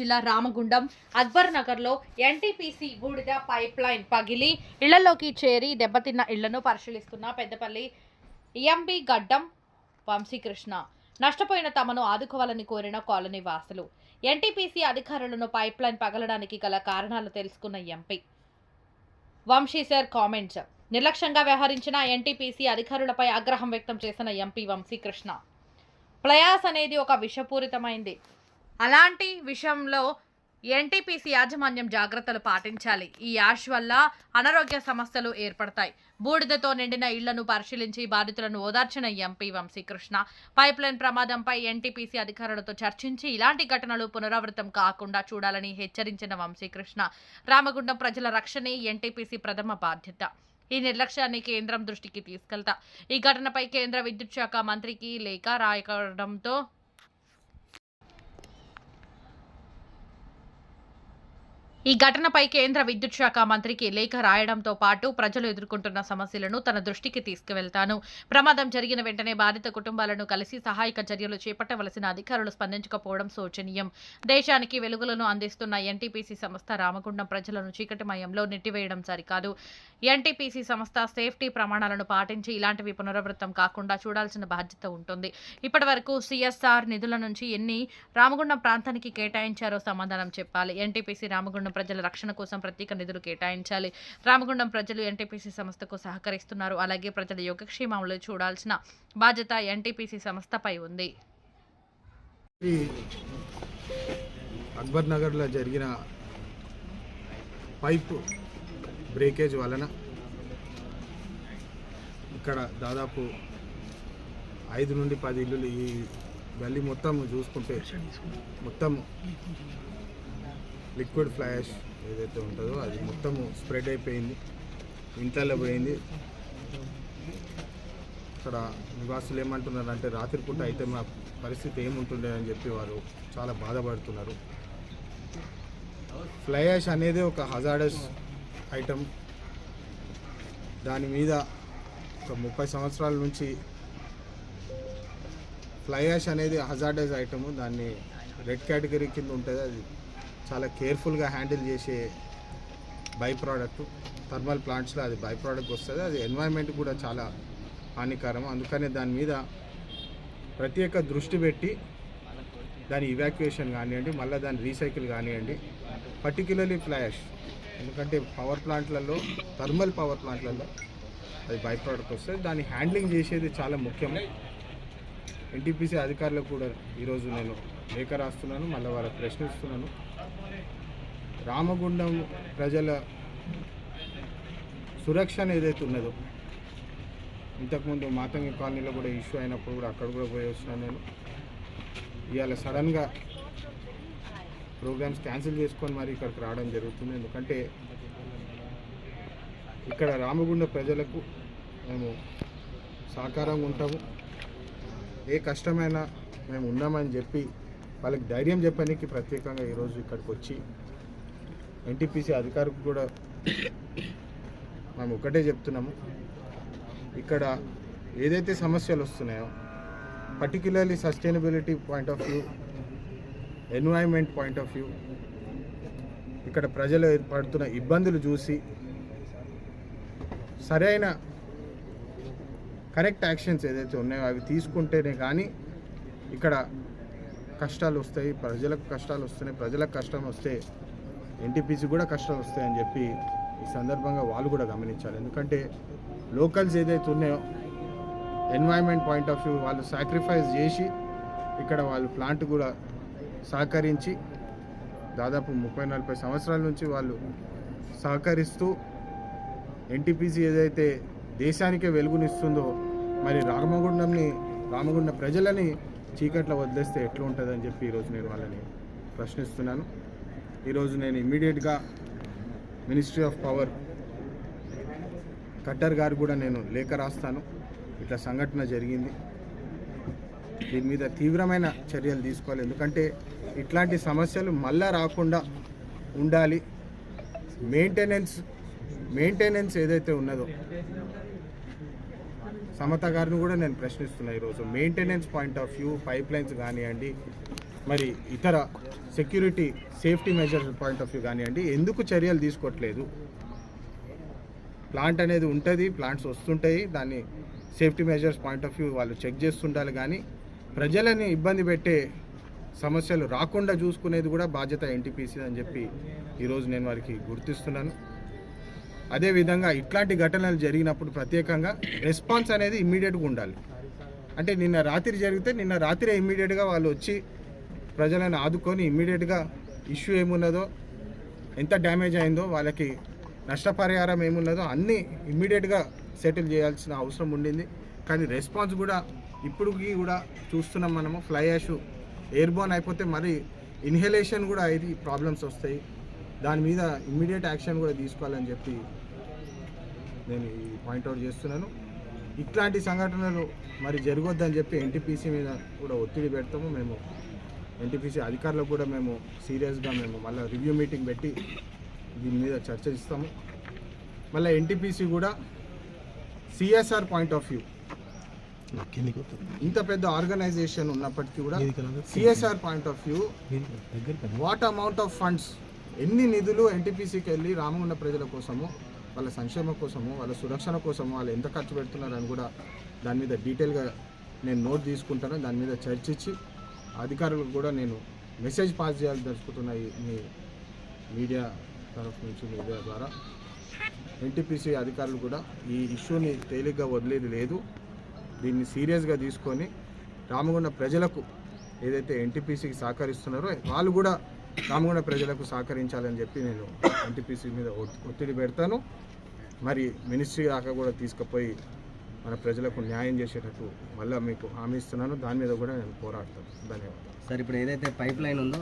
జిల్లా రామగుండం అక్బర్ నగర్లో ఎన్టీపీసీ బూడిద పైప్ లైన్ పగిలి ఇళ్ళలోకి చేరి దెబ్బతిన్న ఇళ్ళను పరిశీలిస్తున్న పెద్దపల్లి ఎంబి గడ్డం వంశీకృష్ణ. నష్టపోయిన తమను ఆదుకోవాలని కోరిన కాలనీ వాసులు. ఎన్టీపీసీ అధికారులను పైప్ లైన్ పగలడానికి గల కారణాలు తెలుసుకున్న ఎంపీ వంశీ సార్ కామెంట్స్. నిర్లక్ష్యంగా వ్యవహరించిన ఎన్టీపీసీ అధికారులపై ఆగ్రహం వ్యక్తం చేసిన ఎంపీ వంశీకృష్ణ. ప్రయాస్ అనేది ఒక విషపూరితమైంది. అలాంటి విషయంలో ఎన్టీపీసీ యాజమాన్యం జాగ్రత్తలు పాటించాలి. ఈ యాష్ వల్ల అనారోగ్య సమస్యలు ఏర్పడతాయి. బూడిదతో నిండిన ఇళ్ళను పరిశీలించి బాధితులను ఓదార్చిన ఎంపీ వంశీకృష్ణ పైప్లైన్ ప్రమాదంపై ఎన్టీపీసీ అధికారులతో చర్చించి ఇలాంటి ఘటనలు పునరావృతం కాకుండా చూడాలని హెచ్చరించిన వంశీకృష్ణ రామగుండం ప్రజల రక్షణే ఎన్టీపీసీ ప్రథమ బాధ్యత. ఈ నిర్లక్ష్యాన్ని కేంద్రం దృష్టికి తీసుకెళ్తా. ఈ ఘటనపై కేంద్ర విద్యుత్ శాఖ మంత్రికి లేఖ రాయడంతో ఈ ఘటనపై కేంద్ర విద్యుత్ శాఖ మంత్రికి లేఖ రాయడంతో పాటు ప్రజలు ఎదుర్కొంటున్న సమస్యలను తన దృష్టికి తీసుకువెళ్తాను. ప్రమాదం జరిగిన వెంటనే బాధిత కుటుంబాలను కలిసి సహాయక చర్యలు చేపట్టవలసిన అధికారులు స్పందించకపోవడం శోచనీయం. దేశానికి వెలుగులను అందిస్తున్న ఎన్టీపీసీ సంస్థ రామగుండం ప్రజలను చీకటిమయంలో నెట్టివేయడం సరికాదు. ఎన్టీపీసీ సంస్థ సేఫ్టీ ప్రమాణాలను పాటించి ఇలాంటివి పునరావృతం కాకుండా చూడాల్సిన బాధ్యత ఉంటుంది. ఇప్పటి వరకు సిఎస్ఆర్ నిధుల నుంచి ఎన్ని రామగుండం ప్రాంతానికి కేటాయించారో సమాధానం చెప్పాలి. ఎన్టీపీసీ రామగుండం ప్రజల రక్షణ కోసం ప్రత్యేక నిధులు కేటాయించాలి. రామగుండం ప్రజలు ఎన్టీపీసీ సంస్థకు సహకరిస్తున్నారు. అలాగే ప్రజల యోగక్షేమంలో చూడాల్సిన బాధ్యత ఎన్టీపీసీ సంస్థపై ఉంది. అక్బర్ నగర్లో జరిగిన పైప్ బ్రేకేజ్ వలన ఇక్కడ దాదాపు ఐదు నుండి పది ఇల్లులు ఈ గల్లీ మొత్తం చూసుకుంటే మొత్తం లిక్విడ్ ఫ్లాష్ ఏదైతే ఉంటుందో అది మొత్తము స్ప్రెడ్ అయిపోయింది. ఇంట్లలో పోయింది. అక్కడ నివాసులు ఏమంటున్నారు అంటే రాత్రిపూట అయితే మా పరిస్థితి ఏముంటుండే అని చెప్పి వారు చాలా బాధపడుతున్నారు. ఫ్లై యాష్ అనేది ఒక హజార్డస్ ఐటమ్ దాని మీద ఒక ముప్పై సంవత్సరాల నుంచి ఫ్లై యాష్ అనేది హజార్డస్ ఐటమ్ దాన్ని రెడ్ కేటగిరీ కింద ఉంటుంది. అది చాలా కేర్ఫుల్గా హ్యాండిల్ చేసే బై ప్రోడక్ట్ థర్మల్ ప్లాంట్స్లో అది బై ప్రోడక్ట్ వస్తుంది. అది ఎన్వైరన్మెంట్ కూడా చాలా హానికరం. అందుకనే దాని మీద ప్రత్యేక దృష్టి పెట్టి దాని ఇవాక్యుయేషన్ కానివ్వండి మళ్ళీ దాని రీసైకిల్ కానివ్వండి పర్టిక్యులర్లీ ఫ్లాష్ ఎందుకంటే పవర్ ప్లాంట్లలో థర్మల్ పవర్ ప్లాంట్లలో అది బై ప్రోడక్ట్ వస్తుంది. దాన్ని హ్యాండ్లింగ్ చేసేది చాలా ముఖ్యం. ఎన్టీపీసీ అధికారులకు కూడా ఈరోజు నేను లేఖ రాస్తున్నాను మళ్ళీ వాళ్ళకి ప్రశ్నిస్తున్నాను. రామగుండం ప్రజల సురక్షణ ఏదైతే ఉన్నదో ఇంతకుముందు మాతంగి కాలనీలో కూడా ఇష్యూ అయినప్పుడు కూడా అక్కడ కూడా పోయి వచ్చినాను నేను. ఇవాళ సడన్గా ప్రోగ్రామ్స్ క్యాన్సిల్ చేసుకొని మరి ఇక్కడికి రావడం జరుగుతుంది. ఎందుకంటే ఇక్కడ రామగుండ ప్రజలకు మేము సహకారంగా ఉంటాము. ఏ కష్టమైనా మేము ఉన్నామని చెప్పి వాళ్ళకి ధైర్యం చెప్పడానికి ప్రత్యేకంగా ఈరోజు ఇక్కడికి వచ్చి ఎన్టీపీసీ అధికారికి కూడా మేము ఒకటే చెప్తున్నాము. ఇక్కడ ఏదైతే సమస్యలు వస్తున్నాయో particularly sustainability point of view environment point of view ఇక్కడ ప్రజలు ఏర్పడుతున్న ఇబ్బందులు చూసి సరైన కరెక్ట్ యాక్షన్స్ ఏదైతే ఉన్నాయో అవి తీసుకుంటేనే కానీ ఇక్కడ కష్టాలు వస్తాయి ప్రజలకు కష్టాలు వస్తున్నాయి ప్రజలకు కష్టం వస్తే ఎన్టీపీసీ కూడా కష్టాలు వస్తాయని చెప్పి ఈ సందర్భంగా వాళ్ళు కూడా గమనించాలి. ఎందుకంటే లోకల్స్ ఏదైతే ఉన్నాయో ఎన్వైరన్మెంట్ పాయింట్ ఆఫ్ వ్యూ వాళ్ళు సాక్రిఫైస్ చేసి ఇక్కడ వాళ్ళు ప్లాంట్ కూడా సహకరించి దాదాపు ముప్పై నలభై సంవత్సరాల నుంచి వాళ్ళు సహకరిస్తూ ఎన్టీపీసీ ఏదైతే దేశానికే వెలుగునిస్తుందో మరి రామగుండంని రామగుండ ప్రజలని చీకట్లో వదిలేస్తే ఎట్లా ఉంటుందని చెప్పి ఈరోజు నేను వాళ్ళని ప్రశ్నిస్తున్నాను. ఈరోజు నేను ఇమ్మీడియట్గా మినిస్ట్రీ ఆఫ్ పవర్ కట్టర్ గారు కూడా నేను లేఖ రాస్తాను. ఇట్లా సంఘటన జరిగింది. దీని మీద తీవ్రమైన చర్యలు తీసుకోవాలి. ఎందుకంటే ఇట్లాంటి సమస్యలు మళ్ళా రాకుండా ఉండాలి. మెయింటెనెన్స్ మెయింటెనెన్స్ ఏదైతే ఉన్నదో సమత గారిని కూడా నేను ప్రశ్నిస్తున్నా ఈరోజు. Maintenance point of view pipe lines కానివ్వండి మరి ఇతర security safety measures point of view కానివ్వండి ఎందుకు చర్యలు తీసుకోవట్లేదు? ప్లాంట్ అనేది ఉంటుంది ప్లాంట్స్ వస్తుంటాయి దాన్ని safety measures point of view వాళ్ళు చెక్ చేస్తుండాలి కానీ ప్రజలని ఇబ్బంది పెట్టే సమస్యలు రాకుండా చూసుకునేది కూడా బాధ్యత ఎన్టీపీసీ అని చెప్పి ఈరోజు నేను వారికి గుర్తిస్తున్నాను. అదేవిధంగా ఇట్లాంటి ఘటనలు జరిగినప్పుడు ప్రత్యేకంగా రెస్పాన్స్ అనేది ఇమ్మీడియట్గా ఉండాలి. అంటే నిన్న రాత్రి జరిగితే నిన్న రాత్రి ఇమ్మీడియట్గా వాళ్ళు వచ్చి ప్రజలను ఆదుకొని ఇమ్మీడియట్గా ఇష్యూ ఏమున్నదో ఎంత డ్యామేజ్ అయిందో వాళ్ళకి నష్టపరిహారం ఏమున్నదో అన్నీ ఇమ్మీడియట్గా సెటిల్ చేయాల్సిన అవసరం ఉండింది. కానీ రెస్పాన్స్ కూడా ఇప్పటికీ కూడా చూస్తున్నాం మనము. ఫ్లై యాష్ ఎయిర్బోన్ అయిపోతే మరి ఇన్హలేషన్ కూడా ఇది ప్రాబ్లమ్స్ వస్తాయి. దాని మీద ఇమ్మీడియట్ యాక్షన్ కూడా తీసుకోవాలని చెప్పి నేను ఈ పాయింట్అవుట్ చేస్తున్నాను. ఇట్లాంటి సంఘటనలు మరి జరగొద్దని చెప్పి ఎన్టీపీసీ మీద కూడా ఒత్తిడి పెడతాము. మేము ఎన్టీపీసీ అధికారులకు కూడా మేము సీరియస్గా మేము మళ్ళీ రివ్యూ మీటింగ్ పెట్టి దీని మీద చర్చిస్తాము మళ్ళీ ఎన్టీపీసీ కూడా సిఎస్ఆర్ పాయింట్ ఆఫ్ వ్యూ ఇంత పెద్ద ఆర్గనైజేషన్ ఉన్నప్పటికీ కూడా CSR point of view what amount of funds ఎన్ని నిధులు ఎన్టీపీసీకి వెళ్ళి రామగుండ ప్రజల కోసము వాళ్ళ సంక్షేమం కోసము వాళ్ళ సురక్షణ కోసము వాళ్ళు ఎంత ఖర్చు పెడుతున్నారని కూడా దాని మీద డీటెయిల్గా నేను నోట్ తీసుకుంటాను. దాని మీద చర్చించి అధికారులకు కూడా నేను మెసేజ్ పాస్ చేయాలి దలుచుకుంటున్న మీ మీడియా తరఫు నుంచి మీడియా ద్వారా. ఎన్టీపీసీ అధికారులు కూడా ఈ ఇష్యూని తేలిగ్గా వదిలేది లేదు. దీన్ని సీరియస్గా తీసుకొని రామగుండ ప్రజలకు ఏదైతే ఎన్టీపీసీకి సహకరిస్తున్నారో వాళ్ళు కూడా రామగుండ ప్రజలకు సహకరించాలని చెప్పి నేను ఎన్టీపీసీ మీద ఒత్తిడి పెడతాను. మరి మినిస్ట్రీ దాకా కూడా తీసుకుపోయి మన ప్రజలకు న్యాయం చేసేటట్టు మళ్ళీ మీకు హామీ ఇస్తున్నాను. దాని మీద కూడా నేను పోరాడతాను. ధన్యవాదాలు. సార్ ఇప్పుడు ఏదైతే పైప్ లైన్ ఉందో